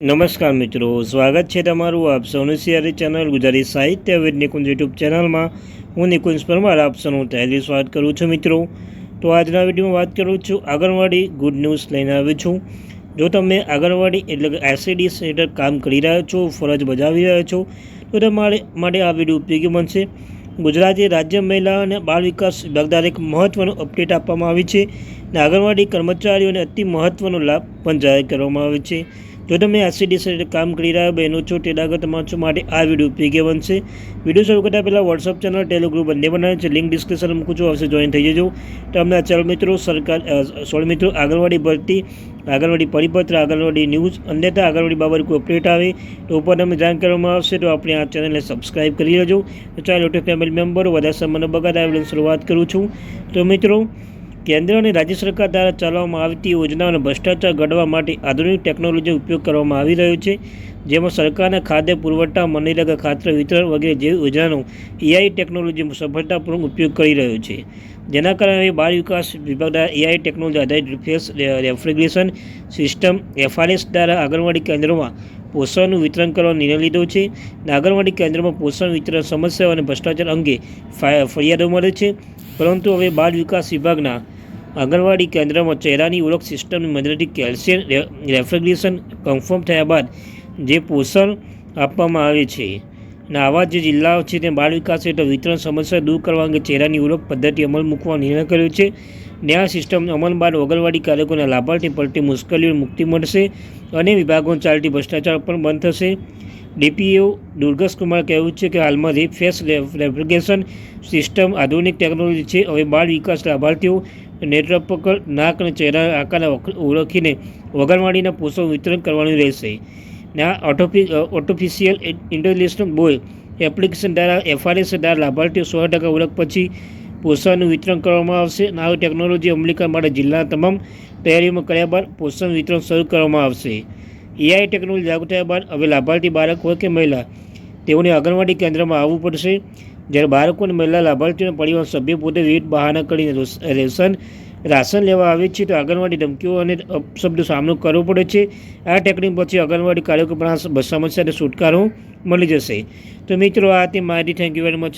નમસ્કાર મિત્રો, સ્વાગત છે તમારું આપ સૌનું સિયારી ચેનલ ગુજરાતી સાહિત્ય વિદ નિકુંજ યુટ્યુબ ચેનલમાં. હું નિકુંજ પરમાર, આપ સૌનું તહેલી સ્વાગત કરું છું મિત્રો. તો આજના વિડીયોમાં વાત કરું છું આંગણવાડી ગુડ ન્યૂઝ લઈને આવ્યો છું. જો તમે આંગણવાડી એટલે કે એસીડી હેઠળ કામ કરી રહ્યા છો, ફરજ બજાવી રહ્યા છો, તો તમારે માટે આ વીડિયો ઉપયોગી બનશે. ગુજરાતી રાજ્ય મહિલા અને બાળ વિકાસ વિભાગ દ્વારા એક મહત્ત્વનો અપડેટ આપવામાં આવી છે. અને આંગણવાડી કર્મચારીઓને અતિ મહત્ત્વનો લાભ પણ જાહેર કરવામાં આવે છે. જો તમે એસસીડી સાથે કામ કરી રહ્યા બહેનો છો તેના તમારા માટે આ વીડિયો ઉપયોગી બનશે. વીડિયો શરૂ કરતા પહેલાં વોટ્સઅપ ચેનલ ટેલિગ્રુપ બંને બનાવે છે. લિંક ડિસ્ક્રિપ્શન મૂકું છું, આવશે જોઈન થઈ જજો. તમને આ ચેનલ મિત્રો, સરકાર સોળ મિત્રો, આંગણવાડી ભરતી, આંગણવાડી પરિપત્ર, આંગણવાડી ન્યૂઝ અન્યથા આંગણવાડી બાબત કોઈ અપડેટ આવે, તો ઉપર તમે જાણ કરવામાં આવશે. તો આપણે આ ચેનલને સબસ્ક્રાઈબ કરી લેજો. ચાલો, તો ફેમિલી મેમ્બરો વધારે સમયનો બગાડ આવેલી શરૂઆત કરું છું. તો મિત્રો કેન્દ્ર અને રાજ્ય સરકાર દ્વારા ચલાવવામાં આવતી યોજનાઓનો ભ્રષ્ટાચાર ઘડવા માટે આધુનિક ટેકનોલોજીનો ઉપયોગ કરવામાં આવી રહ્યો છે. જેમાં સરકારના ખાદ્ય પુરવઠા, મનરેગા ખાતર, વિતરણ વગેરે જેવી યોજનાનો એઆઈ ટેકનોલોજીનો સફળતાપૂર્વક ઉપયોગ કરી રહ્યો છે. જેના કારણે બાળ વિકાસ વિભાગ દ્વારા એઆઈ ટેકનોલોજી આધારિત રિફ્રેસ રેફ્રિગ્રેશન સિસ્ટમ એફઆરએસ દ્વારા આંગણવાડી કેન્દ્રોમાં પોષણનું વિતરણ કરવાનો નિર્ણય લીધો છે. આંગણવાડી કેન્દ્રમાં પોષણ, વિતરણ સમસ્યાઓ અને ભ્રષ્ટાચાર અંગે ફરિયાદો મળે છે. પરંતુ હવે બાળ વિકાસ વિભાગના આંગણવાડી કેન્દ્રમાં ચહેરાની ઓળખ સિસ્ટમની મદદથી કેલ્શિયમ રેફ્રિગ્રેશન કન્ફર્મ થયા બાદ જે પોષણ આપવામાં આવે છે. અને આવા જે જિલ્લાઓ છે તે બાળ વિકાસ હેઠળ વિતરણ સમસ્યા દૂર કરવા અંગે ચહેરાની ઓળખ પદ્ધતિ અમલ મૂકવાનો નિર્ણય કર્યો છે. ન્યાય સિસ્ટમ અમલ બાદ ઓગણવાડી કાર્યકોને લાભાર્થી પડતી મુશ્કેલીઓ મુક્તિ મળશે અને વિભાગોને ચાલતી ભ્રષ્ટાચાર પણ બંધ થશે. ડીપીઓ દુર્ગસ કુમાર કહેવું છે કે હાલમાં રેપ ફેસ રેફ્રિજરેશન સિસ્ટમ આધુનિક ટેકનોલોજી છે. હવે બાળ વિકાસ લાભાર્થીઓ નેટવર્ક નાક અને ચહેરા આકારને ઓળખીને વગરવાડીના પોષણ વિતરણ કરવાનું રહેશે. ને આ ઓટોફી ઓટોફિશિયલ ઇન્ટેલિજન્સ બોય એપ્લિકેશન દ્વારા એફઆરએસ દ્વારા લાભાર્થીઓ સો ટકા ઓળખ પછી પોષણનું વિતરણ કરવામાં આવશે. અને આવી ટેકનોલોજી અમલીકરણ માટે જિલ્લાના તમામ તૈયારીઓમાં કર્યા બાદ પોષણ વિતરણ શરૂ કરવામાં આવશે. એઆઈ ટેકનોલોજી લાગુ થયા બાદ હવે લાભાર્થી બાળક હોય કે મહિલા, તેઓને આંગણવાડી કેન્દ્રમાં આવવું પડશે. જ્યારે બાળકો અને મહિલા લાભાર્થીઓના પરિવાર સભ્ય પોતે વિવિધ બહાના કરીને રેશન, રાશન લેવા આવે છે તો આંગણવાડી ધમકીઓ અને અપશબ્દો સામનો કરવો પડે છે. આ ટેકનિક પછી આંગણવાડી કાર્યક્રમ સમસ્યાને છુટકારો મળી જશે. તો મિત્રો, આ તે માહિતી. Thank you very much